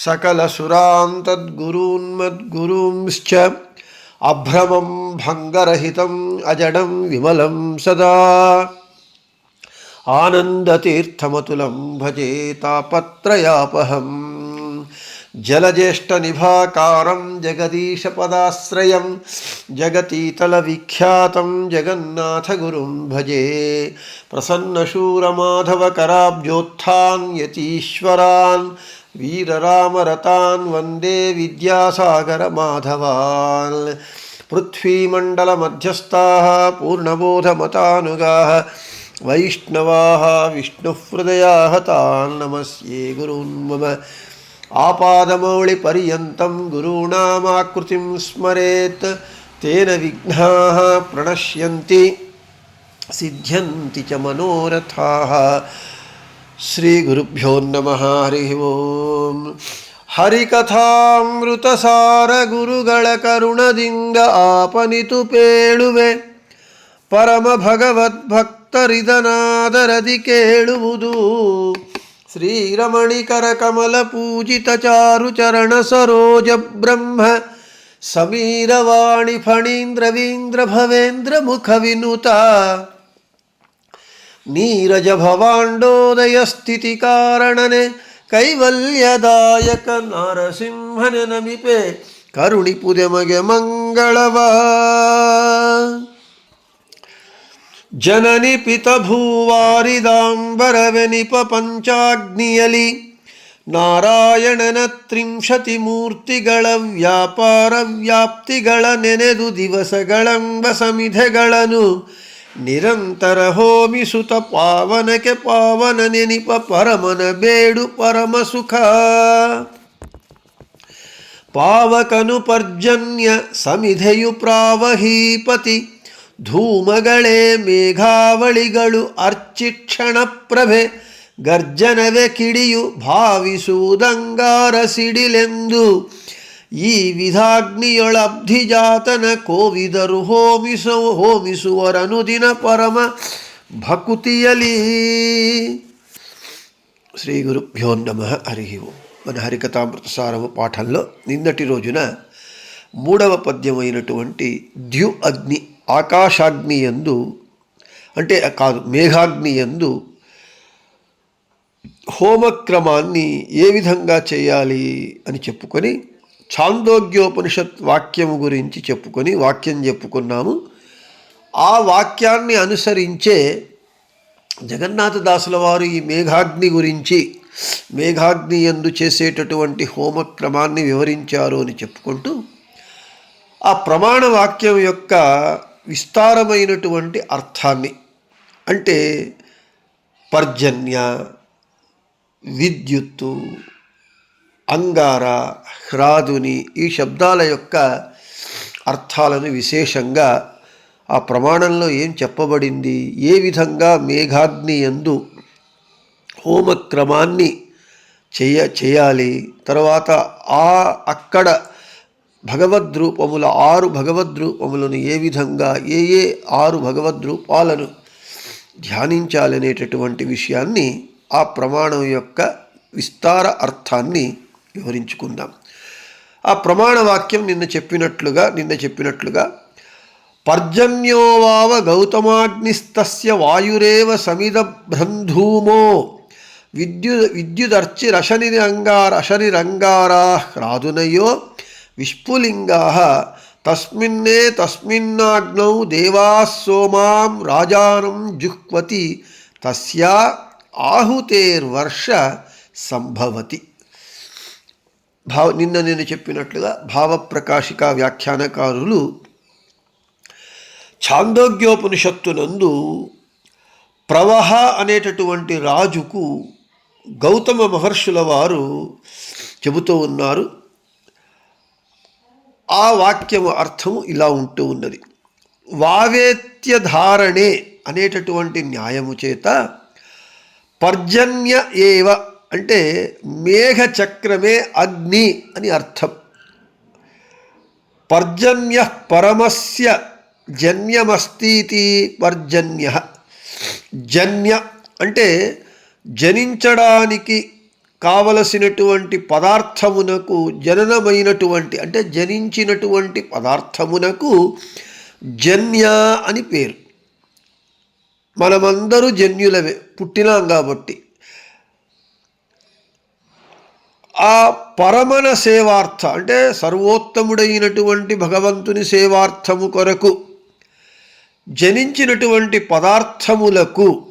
సకలసురాన్ తద్గురూన్మద్గురూంశ్చ అభ్రమం భంగరహితం అజడం విమలం సదా ఆనందతీర్థమతులం భజే తాపత్రయాపహం జలజ్యేష్టనిభాకారం జగదీశపదాశ్రయం జగతీతలవిఖ్యాతం జగన్నాథగురుం భజే ప్రసన్నశూరమాధవకరాబ్జోత్థాన్యతీశ్వరాన్ वीररामरतान् वंदे विद्यासागरमाधवान्। पृथ्वीमण्डलमध्यस्थाः पूर्णबोधमतानुगाः। वैष्णवाः विष्णुहृदयाः तान् नमस्ये गुरून् मम। आपादमौलिपर्यन्तं गुरूणामाकृतिं स्मरेत्। तेन विघ्नाः प्रणश्यन्ति, सिद्ध्यन्ति च मनोरथाः। ಶ್ರೀಗುರುಭ್ಯೋ ನಮಃ ಹರಿ ಓಂ. ಹರಿಕಥಾಮೃತಸಾರ ಗುರುಗಳ ಕರುಣದಿಂದ ಆಪನಿತು ಪೇಳುವೆ. ಪರಮ ಭಗವದ್ಭಕ್ತರಿದನಾದರದಿ ಕೇಳುವುದು. ಶ್ರೀರಮಣಿಕರ ಕಮಲ ಪೂಜಿತ ಚಾರು ಚರಣ ಸರೋಜ ಬ್ರಹ್ಮ. ಸಮೀರವಾಣಿ ಫಣೀಂದ್ರವೀಂದ್ರ ಭವೇಂದ್ರ ಮುಖ ವಿನುತ. ನೀರಜ ಭವಾಂಡೋದಯ ಸ್ಥಿತಿ ಕಾರಣನೆ ಕೈವಲ್ಯದಾಯಕ ನರಸಿಂಹನ ನಮಿಪೆ ಕರುಣಿಪುದೆ ಮಗೆ ಮಂಗಳವ. ಜನನಿ ಪಿತ ಭೂವಾರಿದಾಂಬರವೆನಿಪ ಪಂಚಾಗ್ನಿಯಲಿ. ನಾರಾಯಣನ ತ್ರಿಂಶತಿ ಮೂರ್ತಿಗಳ ವ್ಯಾಪಾರ ವ್ಯಾಪ್ತಿಗಳ ನೆನೆದು ದಿವಸಗಳೆಂಬ ಸಮಿಧೆಗಳನ್ನು ನಿರಂತರ ಹೋಮಿಸುತ್ತ ಪಾವನಕ್ಕೆ ಪಾವನ ನೆನಿಪ ಪರಮನ ಬೇಡು ಪರಮ ಸುಖ. ಪಾವಕನು ಪರ್ಜನ್ಯ ಸಮಿಧೆಯು ಪ್ರಾವಹೀಪತಿ. ಧೂಮಗಳೇ ಮೇಘಾವಳಿಗಳು ಅರ್ಚಿಕ್ಷಣ ಪ್ರಭೆ. ಗರ್ಜನವೇ ಕಿಡಿಯು ಭಾವಿಸುವುದಂಗಾರ ಸಿಡಿಲೆಂದು. ಈ ವಿಧಾಗ್ನಿಯೊಳಬ್ಧಿಜಾತನ ಕೋವಿದರು ಹೋಮಿಸು ಹೋಮಿಸುವರನುದಿನ పరమ భకుతియలి శ్రీ గురుభ్యో నమ హరి ఓం మన హరికథామృతసారము పాఠంలో నిన్నటి రోజున మూడవ పద్యమైనటువంటి ద్యు అగ్ని ఆకాశాగ్ని ఎందు అంటే కాదు మేఘాగ్ని ఎందు హోమక్రమాన్ని ఏ విధంగా చేయాలి అని చెప్పుకొని ఛాందోగ్యోపనిషత్ వాక్యము గురించి చెప్పుకొని వాక్యం చెప్పుకున్నాము. ఆ వాక్యాన్ని అనుసరించే జగన్నాథదాసుల వారు ఈ మేఘాగ్ని గురించి మేఘాగ్ని ఎందు చేసేటటువంటి హోమక్రమాన్ని వివరించారు అని చెప్పుకుంటూ ఆ ప్రమాణ వాక్యం యొక్క విస్తారమైనటువంటి అర్థాన్ని అంటే పర్జన్య విద్యుత్తు అంగార హ్రాదుని ఈ శబ్దాల యొక్క అర్థాలను విశేషంగా ఆ ప్రమాణంలో ఏం చెప్పబడింది? ఏ విధంగా మేఘాగ్ని ఎందు హోమక్రమాన్ని చేయ చేయాలి? తర్వాత ఆ అక్కడ భగవద్రూపముల ఆరు భగవద్రూపములను ఏ విధంగా ఏ ఏ ఆరు భగవద్రూపాలను ధ్యానించాలనేటటువంటి విషయాన్ని ఆ ప్రమాణం యొక్క విస్తార అర్థాన్ని వివరించుకుందాం. ఆ ప్రమాణ వాక్యం నిన్న చెప్పినట్లుగా నిన్న చెప్పినట్లుగా పర్జన్యోవావ గౌతమాగ్నిస్తస్య వాయురేవ సమిద బ్రంధూమో విద్యు విద్యుదర్చిరశనిరంగార అశనిరంగారా రాదునయో విష్పులింగా తస్మిన్నే తస్మిన్నాగ్నౌ దేవా సోమాం రాజానం జుహ్వతి తస్యా ఆహుతేర్వర్ష సంభవతి. భావ నిన్న నేను చెప్పినట్లుగా భావప్రకాశిక వ్యాఖ్యానకారులు ఛాందోగ్యోపనిషత్తునందు ప్రవహ అనేటటువంటి రాజుకు గౌతమ మహర్షుల వారు చెబుతూ ఉన్నారు. ఆ వాక్యము అర్థము ఇలా ఉంటూ ఉన్నది. వావేత్య ధారణే అనేటటువంటి న్యాయము చేత పర్జన్య ఏవ అంటే మేఘ చక్రమే అగ్ని అని అర్థం. పర్జన్య పరమస్య జన్యమస్తీతి పర్జన్య. జన్య అంటే జనించడానికి కావలసినటువంటి పదార్థమునకు జననమైనటువంటి అంటే జనించినటువంటి పదార్థమునకు జన్య అని పేరు. మనమందరూ జన్యులవే పుట్టినాం కాబట్టి. ఆ పరమన సేవార్థ అంటే సర్వోత్తముడైనటువంటి భగవంతుని సేవార్థము కొరకు జనించినటువంటి పదార్థములకు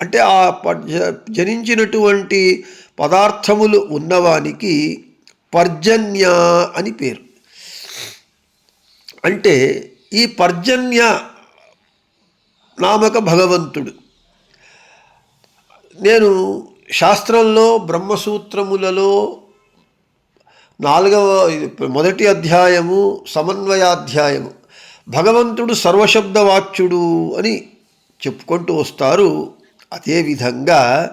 అంటే ఆ జ- జనించినటువంటి పదార్థములు ఉన్నవానికి పర్జన్య అని పేరు. అంటే ఈ పర్జన్య నామక భగవంతుడు. నేను శాస్త్రంలో బ్రహ్మసూత్రములలో నాలుగవ మొదటి అధ్యాయము సమన్వయాధ్యాయము. భగవంతుడు సర్వశబ్దవాచ్యుడు అని చెప్పుకుంటూ వస్తారు. అదేవిధంగా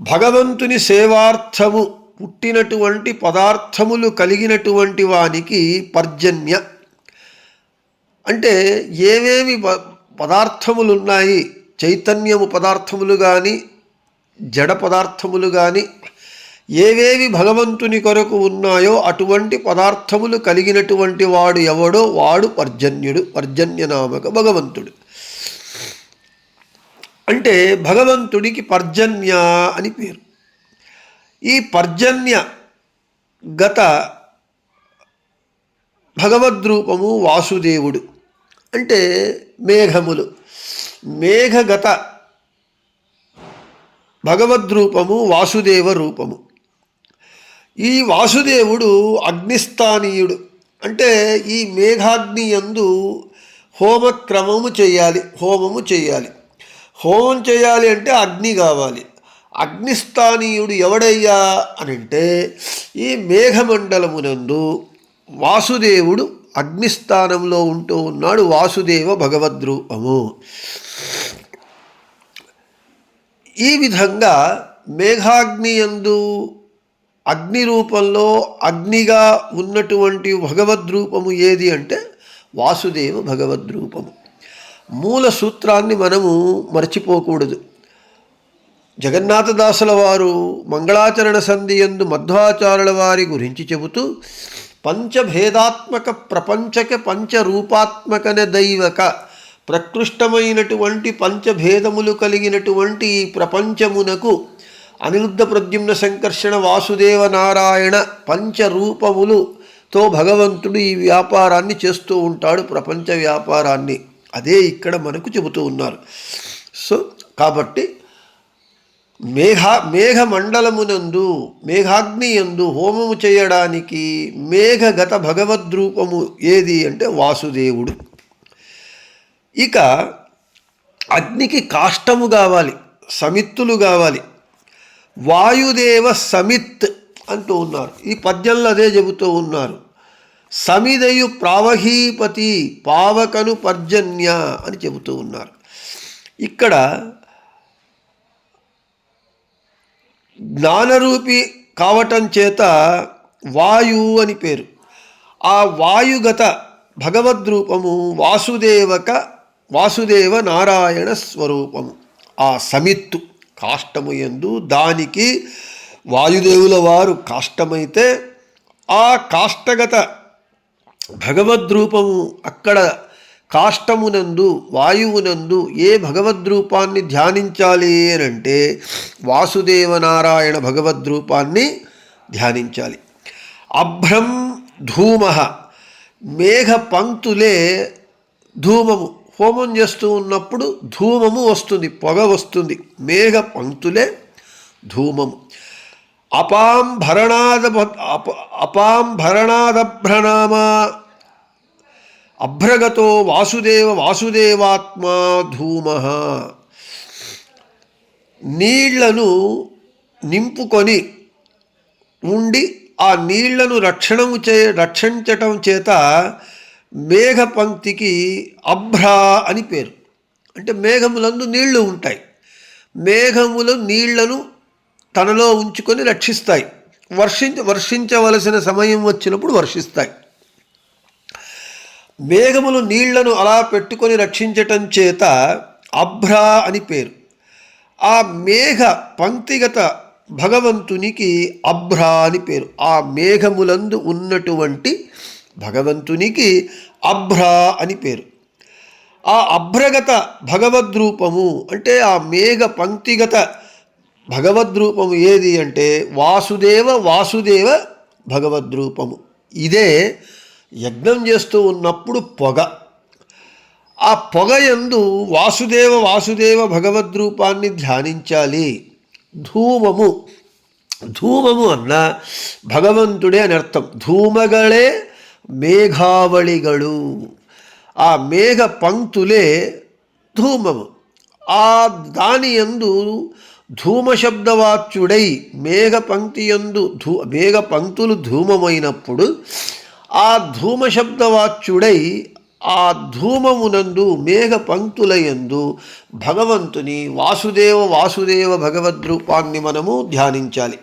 భగవంతుని సేవార్థము పుట్టినటువంటి పదార్థములు కలిగినటువంటి వానికి పర్జన్య. అంటే ఏవేవి ప- పదార్థములు ఉన్నాయి చైతన్యము పదార్థములు కానీ జడ పదార్థములు కానీ ఏవేవి భగవంతుని కొరకు ఉన్నాయో అటువంటి పదార్థములు కలిగినటువంటి వాడు ఎవడో వాడు పర్జన్యుడు పర్జన్య నామక భగవంతుడు. అంటే భగవంతుడికి పర్జన్య అని పేరు. ఈ పర్జన్య గత భగవద్రూపము వాసుదేవుడు. అంటే మేఘములు. మేఘగత భగవద్రూపము వాసుదేవ రూపము. ఈ వాసుదేవుడు అగ్నిస్థానీయుడు. అంటే ఈ మేఘాగ్ని యందు హోమక్రమము చేయాలి హోమము చేయాలి. హోమం చేయాలి అంటే అగ్ని కావాలి. అగ్నిస్థానీయుడు ఎవడయ్యా అని అంటే ఈ మేఘమండలమునందు వాసుదేవుడు అగ్నిస్థానంలో ఉంటూ ఉన్నాడు వాసుదేవ భగవద్రూపము. ఈ విధంగా మేఘాగ్నియందు అగ్ని రూపంలో అగ్నిగా ఉన్నటువంటి భగవద్రూపము ఏది అంటే వాసుదేవ భగవద్రూపము. మూల సూత్రాన్ని మనము మర్చిపోకూడదు. జగన్నాథదాసుల వారు మంగళాచరణ సంధియందు మధ్వాచారుల వారి గురించి చెబుతూ పంచభేదాత్మక ప్రపంచక పంచరూపాత్మకన దైవక ప్రకృష్టమైనటువంటి పంచభేదములు కలిగినటువంటి ఈ ప్రపంచమునకు అనిరుద్ధ ప్రద్యుమ్న సంకర్షణ వాసుదేవ నారాయణ పంచరూపములుతో భగవంతుడు ఈ వ్యాపారాన్ని చేస్తూ ఉంటాడు ప్రపంచ వ్యాపారాన్ని. అదే ఇక్కడ మనకు చెబుతూ ఉన్నారు. సో కాబట్టి మేఘ మేఘమండలమునందు మేఘాగ్ని యందు హోమము చేయడానికి మేఘగత భగవద్రూపము ఏది అంటే వాసుదేవుడు. ఇక అగ్నికి కాష్టము కావాలి సమిత్తులు కావాలి. వాయుదేవ సమిత్ అంటూ ఉన్నారు. ఈ పద్యంలో అదే చెబుతూ ఉన్నారు. సమిదయు ప్రావహీపతి పావకను పర్జన్య అని చెబుతూ ఉన్నారు. ఇక్కడ జ్ఞానరూపి కావటం చేత వాయు అని పేరు. ఆ వాయుగత భగవద్రూపము వాసుదేవక వాసుదేవ నారాయణ స్వరూపము. ఆ సమిత్తు కాష్టము ఎందు దానికి వాయుదేవుల వారు కాష్టమైతే ఆ కాష్టగత భగవద్రూపము అక్కడ కాష్టమునందు వాయువునందు ఏ భగవద్రూపాన్ని ధ్యానించాలి అని అంటే వాసుదేవనారాయణ భగవద్రూపాన్ని ధ్యానించాలి. అభ్రం ధూమ మేఘ పంక్తులే ధూమము. హోమం చేస్తూ ఉన్నప్పుడు ధూమము వస్తుంది పొగ వస్తుంది. మేఘ పంక్తులే ధూమము. అపాం భరణాద అప అపాం అభ్రగతో వాసుదేవ వాసుదేవాత్మా ధూమ. నీళ్ళను నింపుకొని ఉండి ఆ నీళ్ళను రక్షణము చే రక్షించటం చేత మేఘ పంక్తికి అభ్రా అని పేరు. అంటే మేఘములందు నీళ్ళు ఉంటాయి. మేఘములు నీళ్ళను తనలో ఉంచుకొని రక్షిస్తాయి. వర్షించ వర్షించవలసిన సమయం వచ్చినప్పుడు వర్షిస్తాయి. మేఘములు నీళ్ళను అలా పెట్టుకొని రక్షించటం చేత అభ్రా అని పేరు. ఆ మేఘ పంక్తిగత భగవంతునికి అభ్రా అని పేరు. ఆ మేఘములందు ఉన్నటువంటి భగవంతునికి అభ్ర అని పేరు. ఆ అభ్రగత భగవద్రూపము అంటే ఆ మేఘ పంక్తిగత భగవద్రూపము ఏది అంటే వాసుదేవ వాసుదేవ భగవద్రూపము. ఇదే యజ్ఞం చేస్తూ ఉన్నప్పుడు పొగ. ఆ పొగ యందు వాసుదేవ వాసుదేవ భగవద్రూపాన్ని ధ్యానించాలి. ధూమము. ధూమము అన్న భగవంతుడే అని అర్థం. ధూమగళే మేఘావళిగడు ఆ మేఘ పంక్తులే ధూమము. ఆ దాని యందు ధూమ మేఘపంక్తి యందు ధూ మేఘ పంక్తులు ధూమమైనప్పుడు ఆ ధూమశబ్దవాచ్యుడై ఆ ధూమమునందు మేఘ పంక్తుల యందు భగవంతుని వాసుదేవ వాసుదేవ భగవద్రూపాన్ని మనము ధ్యానించాలి.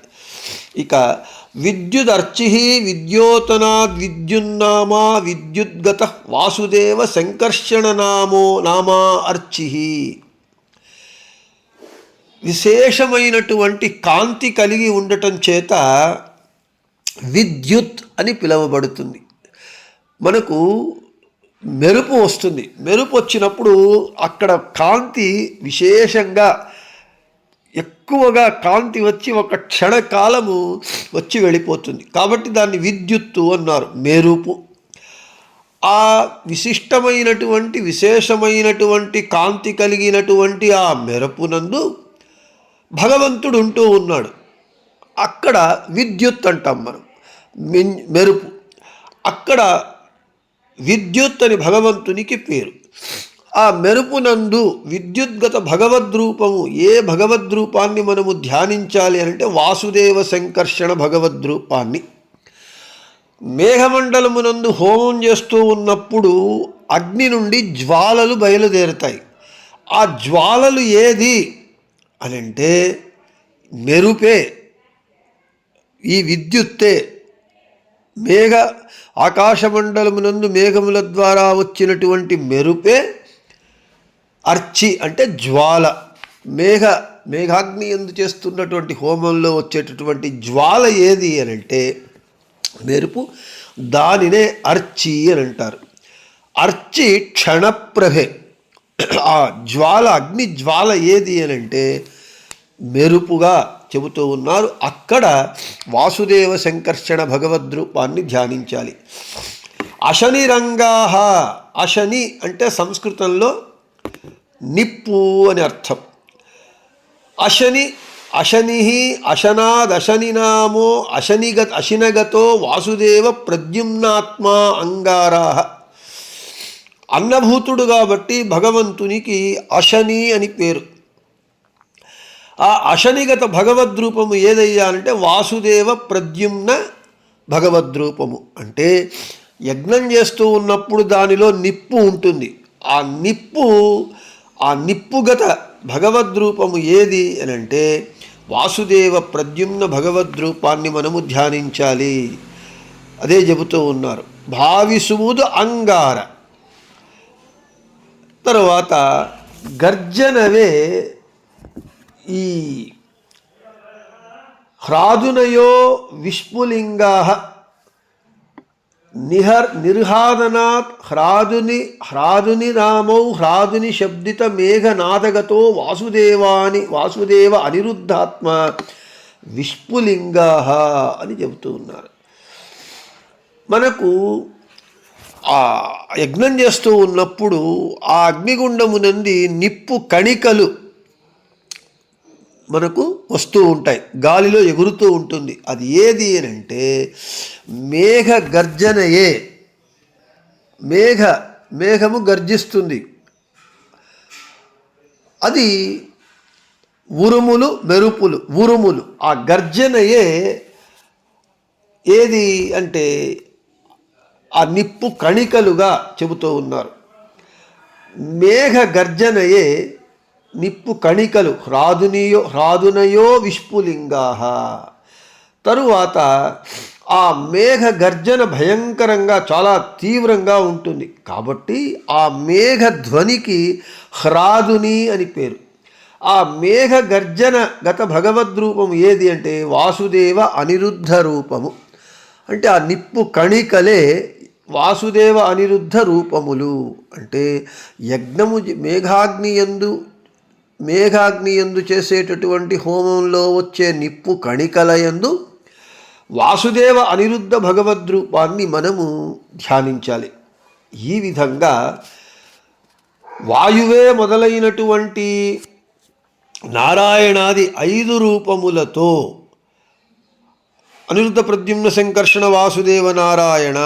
ఇక విద్యుదర్చి విద్యోతనాద్ విద్యున్నామా విద్యుద్గత వాసుదేవ సంకర్షణ నామో నామా అర్చి విశేషమైనటువంటి కాంతి కలిగి ఉండటం చేత విద్యుత్ అని పిలువబడుతుంది. మనకు మెరుపు వస్తుంది. మెరుపు వచ్చినప్పుడు అక్కడ కాంతి విశేషంగా ఎక్కువగా కాంతి వచ్చి ఒక క్షణకాలము వచ్చి వెళ్ళిపోతుంది. కాబట్టి దాన్ని విద్యుత్తు అన్నారు మెరుపు. ఆ విశిష్టమైనటువంటి విశేషమైనటువంటి కాంతి కలిగినటువంటి ఆ మెరుపునందు భగవంతుడు ఉంటూ ఉన్నాడు. అక్కడ విద్యుత్ అంటాం మనం మిన్ మెరుపు. అక్కడ విద్యుత్ అని భగవంతునికి పేరు. ఆ మెరుపునందు విద్యుద్గత భగవద్రూపము ఏ భగవద్రూపాన్ని మనము ధ్యానించాలి అంటే వాసుదేవ సంకర్షణ భగవద్రూపాన్ని. మేఘమండలమునందు హోమం చేస్తూ ఉన్నప్పుడు అగ్ని నుండి జ్వాలలు బయలుదేరుతాయి. ఆ జ్వాలలు ఏది అని అంటే మెరుపే ఈ విద్యుత్తే. మేఘ ఆకాశమండలమునందు మేఘముల ద్వారా వచ్చినటువంటి మెరుపే అర్చి అంటే జ్వాల మేఘ మేఘాగ్ని ఎందు చేస్తున్నటువంటి హోమంలో వచ్చేటటువంటి జ్వాల ఏది అని అంటే మెరుపు దానినే అర్చి అని అంటారు. అర్చి క్షణప్రభే. ఆ జ్వాల అగ్ని జ్వాల ఏది అని అంటే మెరుపుగా చెబుతూ ఉన్నారు. అక్కడ వాసుదేవ సంకర్షణ భగవద్రూపాన్ని ధ్యానించాలి. అశని రంగా అశని అంటే సంస్కృతంలో నిప్పు అని అర్థం. అశని అశని అశనాదశని నామో అశనిగ అశినగతో వాసుదేవ ప్రద్యుమ్నాత్మా అంగారా అన్నభూతుడు కాబట్టి భగవంతునికి అశని అని పేరు. ఆ అశనిగత భగవద్రూపము ఏదయ్యా అంటే వాసుదేవ ప్రద్యుమ్న భగవద్రూపము. అంటే యజ్ఞం చేస్తూ ఉన్నప్పుడు దానిలో నిప్పు ఉంటుంది. ఆ నిప్పు ఆ నిప్పుగత భగవద్రూపము ఏది అని అంటే వాసుదేవ ప్రద్యుమ్న భగవద్రూపాన్ని మనము ధ్యానించాలి. అదే చెబుతూ ఉన్నారు. భావిసుముదు అంగార. తర్వాత గర్జనవే ఈ హ్రాదునయో విష్పులింగా నిహర్ నిర్హాదనాత్ హ్రాదుని హ్రాదుని నామౌ హ్రాదుని శబ్దిత మేఘనాదగతో వాసుదేవాని వాసుదేవ అనిరుద్ధాత్మ విష్పులింగా అని చెబుతూ ఉన్నారు. మనకు ఆ యజ్ఞం చేస్తూ ఉన్నప్పుడు ఆ అగ్నిగుండమునంది నిప్పు కణికలు మనకు వస్తూ ఉంటాయి గాలిలో ఎగురుతూ ఉంటుంది. అది ఏది అని అంటే మేఘ గర్జనయే. మేఘ మేఘము గర్జిస్తుంది. అది ఉరుములు మెరుపులు ఉరుములు. ఆ గర్జనయే ఏది అంటే ఆ నిప్పు కణికలుగా చెబుతూ ఉన్నారు. మేఘ గర్జనయే నిప్పు కణికలు హ్రాదునియో హ్రాదునయో విష్పులింగా తరువాత ఆ మేఘ గర్జన భయంకరంగా చాలా తీవ్రంగా ఉంటుంది. కాబట్టి ఆ మేఘ ధ్వనికి హ్రాదుని అని పేరు. ఆ మేఘ గర్జన గత భగవద్రూపం ఏది అంటే వాసుదేవ అనిరుద్ధ రూపము. అంటే ఆ నిప్పు కణికలే వాసుదేవ అనిరుద్ధ రూపములు. అంటే యజ్ఞము మేఘాగ్నియందు మేఘాగ్ని మేఘాగ్ని యందు చేసేటటువంటి హోమంలో వచ్చే నిప్పు కణికలయందు వాసుదేవ అనిరుద్ధ భగవద్రూపాన్ని మనము ధ్యానించాలి. ఈ విధంగా వాయువే మొదలైనటువంటి నారాయణాది ఐదు రూపములతో అనిరుద్ధ ప్రద్యుమ్న సంకర్షణ వాసుదేవ నారాయణ.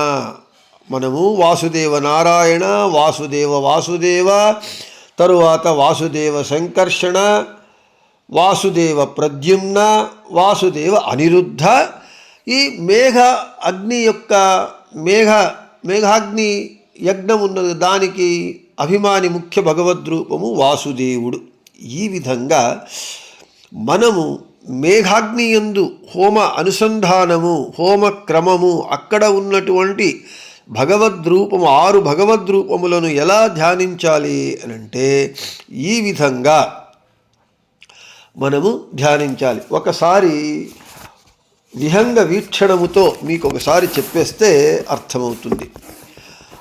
మనము వాసుదేవ నారాయణ వాసుదేవ వాసుదేవ తరువాత వాసుదేవ సంకర్షణ వాసుదేవ ప్రద్యుమ్న వాసుదేవ అనిరుద్ధ. ఈ మేఘ అగ్ని యొక్క మేఘ మేఘాగ్ని యజ్ఞం ఉన్నది. దానికి అభిమాని ముఖ్య భగవద్రూపము వాసుదేవుడు. ఈ విధంగా మనము మేఘాగ్నియందు హోమ అనుసంధానము హోమ క్రమము అక్కడ ఉన్నటువంటి భగవద్రూపము ఆరు భగవద్రూపములను ఎలా ధ్యానించాలి అని అంటే ఈ విధంగా మనము ధ్యానించాలి. ఒకసారి విహంగ వీక్షణముతో మీకు ఒకసారి చెప్పేస్తే అర్థమవుతుంది.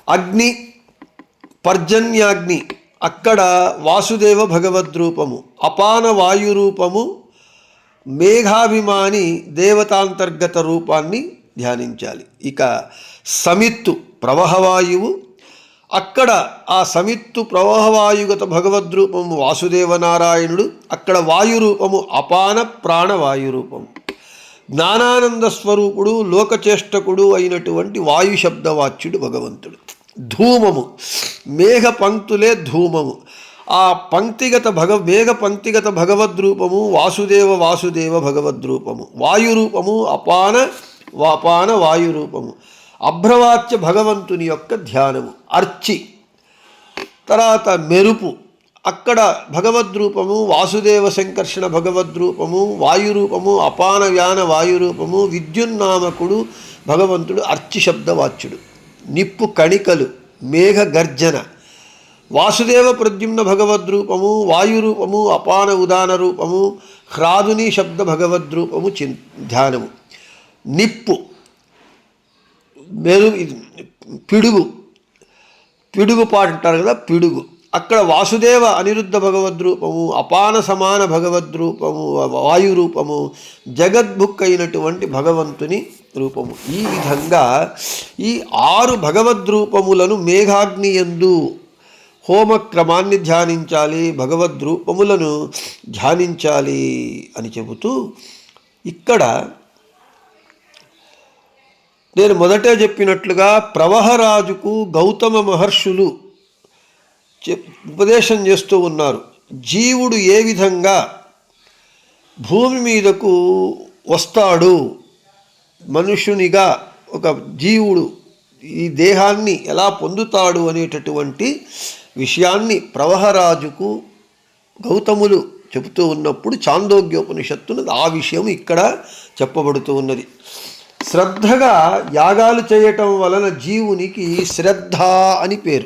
అగ్ని పర్జన్యాగ్ని అక్కడ వాసుదేవ భగవద్రూపము అపాన వాయు రూపము మేఘాభిమాని దేవతాంతర్గత రూపాన్ని ధ్యానించాలి. ఇక సమిత్తు ప్రవహవాయువు. అక్కడ ఆ సమిత్తు ప్రవహవాయుగత భగవద్రూపము వాసుదేవ నారాయణుడు అక్కడ వాయురూపము అపాన ప్రాణవాయురూపము జ్ఞానానంద స్వరూపుడు లోకచేష్టకుడు అయినటువంటి వాయు శబ్దవాచ్యుడు భగవంతుడు. ధూమము మేఘ పంక్తులే ధూమము. ఆ పంక్తిగత భగ మేఘ పంక్తిగత భగవద్రూపము వాసుదేవ వాసుదేవ భగవద్రూపము. వాయురూపము అపాన వాపాన వాయురూపము. అభ్రవాచ్య భగవంతుని యొక్క ధ్యానము అర్చి. తర్వాత మెరుపు. అక్కడ భగవద్రూపము వాసుదేవ సంకర్షణ భగవద్రూపము వాయురూపము అపాన వ్యాన వాయురూపము విద్యున్నామకుడు భగవంతుడు అర్చి శబ్దవాచ్యుడు. నిప్పు కణికలు మేఘ గర్జన. వాసుదేవ ప్రద్యుమ్న భగవద్రూపము వాయురూపము అపాన ఉదాన రూపము హ్రాదుని శబ్ద భగవద్రూపము చి ధ్యానము. నిప్పు. మెరు పిడుగు. పిడుగు పాట అంటారు కదా పిడుగు. అక్కడ వాసుదేవ అనిరుద్ధ భగవద్రూపము అపాన సమాన భగవద్రూపము వాయు రూపము జగద్భుక్ అయినటువంటి భగవంతుని రూపము. ఈ విధంగా ఈ ఆరు భగవద్రూపములను మేఘాగ్నియందు హోమక్రమాన్ని ధ్యానించాలి భగవద్రూపములను ధ్యానించాలి అని చెబుతూ ఇక్కడ నేను మొదటే చెప్పినట్లుగా ప్రవహరాజుకు గౌతమ మహర్షులు చెప్- ఉపదేశం చేస్తూ ఉన్నారు. జీవుడు ఏ విధంగా భూమి మీదకు వస్తాడు? మనుషునిగా ఒక జీవుడు ఈ దేహాన్ని ఎలా పొందుతాడు అనేటటువంటి విషయాన్ని ప్రవహరాజుకు గౌతములు చెబుతూ ఉన్నప్పుడు చాందోగ్యోపనిషత్తును ఆ విషయం ఇక్కడ చెప్పబడుతూ ఉన్నది. శ్రద్ధగా యాగాలు చేయటం వలన జీవునికి శ్రద్ధ అని పేరు.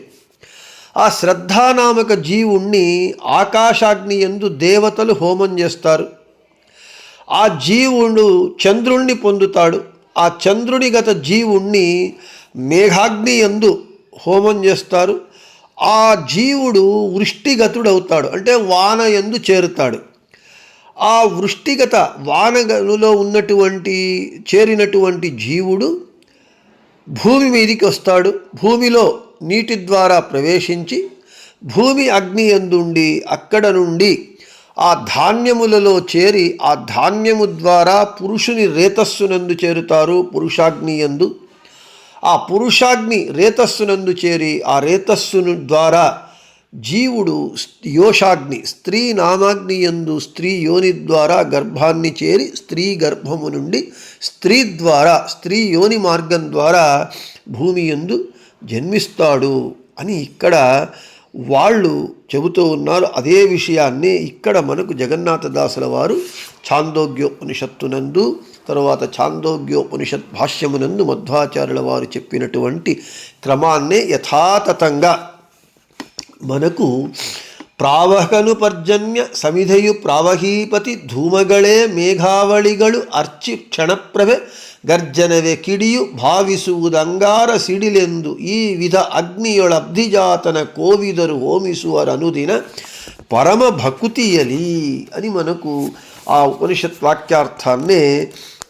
ఆ శ్రద్ధానామక జీవుణ్ణి ఆకాశాగ్ని ఎందు దేవతలు హోమం చేస్తారు. ఆ జీవుడు చంద్రుణ్ణి పొందుతాడు. ఆ చంద్రుని గత జీవుణ్ణి మేఘాగ్ని ఎందు హోమం చేస్తారు. ఆ జీవుడు వృష్టిగతుడవుతాడు. అంటే వాన ఎందు చేరుతాడు. ఆ వృష్టిగత వానగనులో ఉన్నటువంటి చేరినటువంటి జీవుడు భూమి మీదికి వస్తాడు. భూమిలో నీటి ద్వారా ప్రవేశించి భూమి అగ్ని ఎందుండి అక్కడ నుండి ఆ ధాన్యములలో చేరి ఆ ధాన్యము ద్వారా పురుషుని రేతస్సునందు చేరుతారు పురుషాగ్ని యందు. ఆ పురుషాగ్ని రేతస్సునందు చేరి ఆ రేతస్సును ద్వారా జీవుడు యోషాగ్ని స్త్రీ నామాగ్ని యందు స్త్రీ యోని ద్వారా గర్భాన్ని చేరి స్త్రీ గర్భము నుండి స్త్రీ ద్వారా స్త్రీ యోని మార్గం ద్వారా భూమి యందు జన్మిస్తాడు అని ఇక్కడ వాళ్ళు చెబుతూ ఉన్నారు. అదే విషయాన్ని ఇక్కడ మనకు జగన్నాథదాసుల వారు ఛాందోగ్యోపనిషత్తునందు తరువాత ఛాందోగ్యోపనిషత్ భాష్యమునందు మధ్వాచార్యుల వారు చెప్పినటువంటి క్రమాన్నే యథాతథంగా మనకు ಪ್ರಾವಹಕನು ಪರ್ಜನ್ಯ ಸಮಿಧೆಯು ಪ್ರಾವಹೀಪತಿ ಧೂಮಗಳೇ ಮೇಘಾವಳಿಗಳು ಅರ್ಚಿ ಕ್ಷಣಪ್ರಭೆ ಗರ್ಜನವೇ ಕಿಡಿಯು ಭಾವಿಸುವುದಂಗಾರ ಸಿಡಿಲೆಂದು ಈ ವಿಧ ಅಗ್ನಿಯೊಳಬ್ಧಿಜಾತನ ಕೋವಿದರು ಹೋಮಿಸುವರನುದಿನ పరమ భకుతియలి అని మనకు ఆ ఉపనిషత్ వాక్యార్థాన్నే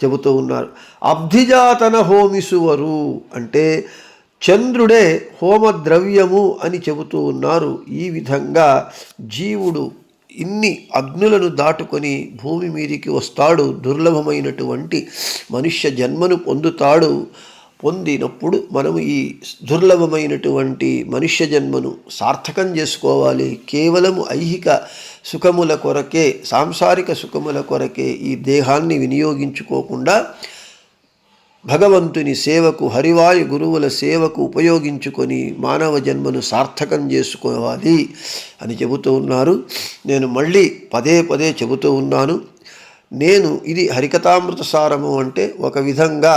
చెబుతూ ఉన్నారు అబ్ధిజాతన హోమిసువరు అంటే చంద్రుడే హోమద్రవ్యము అని చెబుతూ ఉన్నారు. ఈ విధంగా జీవుడు ఇన్ని అగ్నులను దాటుకొని భూమి మీదికి వస్తాడు. దుర్లభమైనటువంటి మనుష్య జన్మను పొందుతాడు. పొందినప్పుడు మనము ఈ దుర్లభమైనటువంటి మనుష్య జన్మను సార్థకం చేసుకోవాలి. కేవలము ఐహిక సుఖముల కొరకే సాంసారిక సుఖముల కొరకే ఈ దేహాన్ని వినియోగించుకోకుండా భగవంతుని సేవకు హరివాయు గురువుల సేవకు ఉపయోగించుకొని మానవ జన్మను సార్థకం చేసుకోవాలి అని చెబుతూ ఉన్నారు. నేను మళ్ళీ పదే పదే చెబుతూ ఉన్నాను. నేను ఇది హరికథామృత సారము అంటే ఒక విధంగా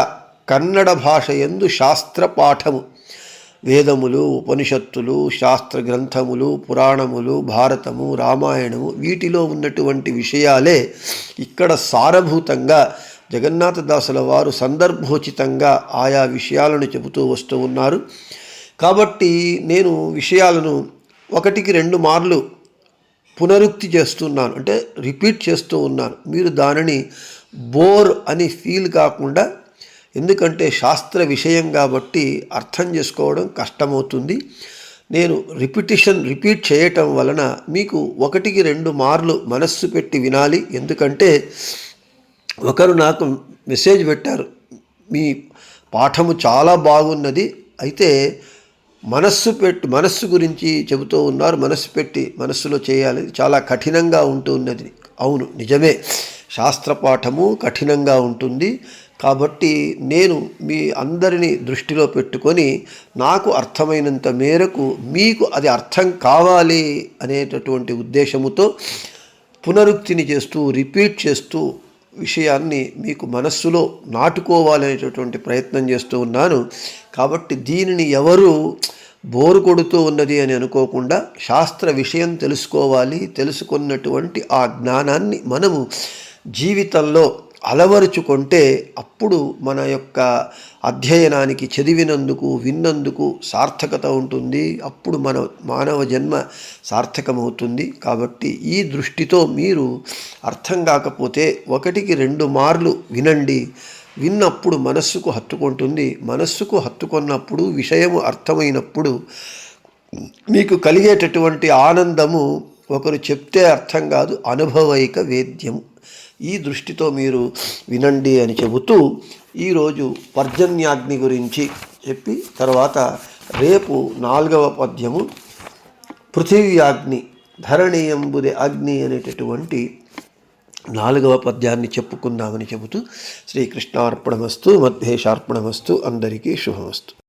కన్నడ భాష ఎందు శాస్త్ర పాఠము. వేదములు ఉపనిషత్తులు శాస్త్ర గ్రంథములు పురాణములు భారతము రామాయణము వీటిలో ఉన్నటువంటి విషయాలే ఇక్కడ సారభూతంగా జగన్నాథదాసుల వారు సందర్భోచితంగా ఆయా విషయాలను చెబుతూ వస్తూ ఉన్నారు. కాబట్టి నేను విషయాలను ఒకటికి రెండు మార్లు పునరుక్తి చేస్తున్నాను. అంటే రిపీట్ చేస్తూ ఉన్నాను. మీరు దానిని బోర్ అని ఫీల్ కాకుండా ఎందుకంటే శాస్త్ర విషయం కాబట్టి అర్థం చేసుకోవడం కష్టమవుతుంది. నేను రిపిటిషన్ రిపీట్ చేయటం వలన మీకు ఒకటికి రెండు మార్లు మనస్సు పెట్టి వినాలి. ఎందుకంటే ఒకరు నాకు మెసేజ్ పెట్టారు మీ పాఠము చాలా బాగున్నది అయితే మనస్సు పెట్టి మనస్సు గురించి చెబుతూ ఉన్నారు మనస్సు పెట్టి మనస్సులో చేయాలి చాలా కఠినంగా ఉంటున్నది. అవును నిజమే. శాస్త్ర పాఠము కఠినంగా ఉంటుంది కాబట్టి నేను మీ అందరినీ దృష్టిలో పెట్టుకొని నాకు అర్థమైనంత మేరకు మీకు అది అర్థం కావాలి అనేటటువంటి ఉద్దేశముతో పునరుక్తిని చేస్తూ రిపీట్ చేస్తూ విషయాన్ని మీకు మనస్సులో నాటుకోవాలనేటటువంటి ప్రయత్నం చేస్తూ ఉన్నాను. కాబట్టి దీనిని ఎవరు బోరు కొడుతూ ఉన్నది అని అనుకోకుండా శాస్త్ర విషయం తెలుసుకోవాలి తెలుసుకున్నటువంటి ఆ జ్ఞానాన్ని మనము జీవితంలో అలవరుచుకుంటే అప్పుడు మన యొక్క అధ్యయనానికి చదివినందుకు విన్నందుకు సార్థకత ఉంటుంది. అప్పుడు మన మానవ జన్మ సార్థకమవుతుంది. కాబట్టి ఈ దృష్టితో మీరు అర్థం కాకపోతే ఒకటికి రెండు మార్లు వినండి. విన్నప్పుడు మనస్సుకు హత్తుకుంటుంది. మనస్సుకు హత్తుకున్నప్పుడు విషయము అర్థమైనప్పుడు మీకు కలిగేటటువంటి ఆనందము ఒకరు చెప్తే అర్థం కాదు. అనుభవైక వేద్యము. ఈ దృష్టితో మీరు వినండి అని చెబుతూ ఈరోజు పర్జన్యాగ్ని గురించి చెప్పి తర్వాత రేపు నాలుగవ పద్యము పృథివ్యాగ్ని ధరణీయంబుదే అగ్ని అనేటటువంటి నాలుగవ పద్యాన్ని చెప్పుకుందామని చెబుతూ శ్రీకృష్ణార్పణమస్తు మధ్యేశార్పణమస్తు అందరికీ శుభమస్తు.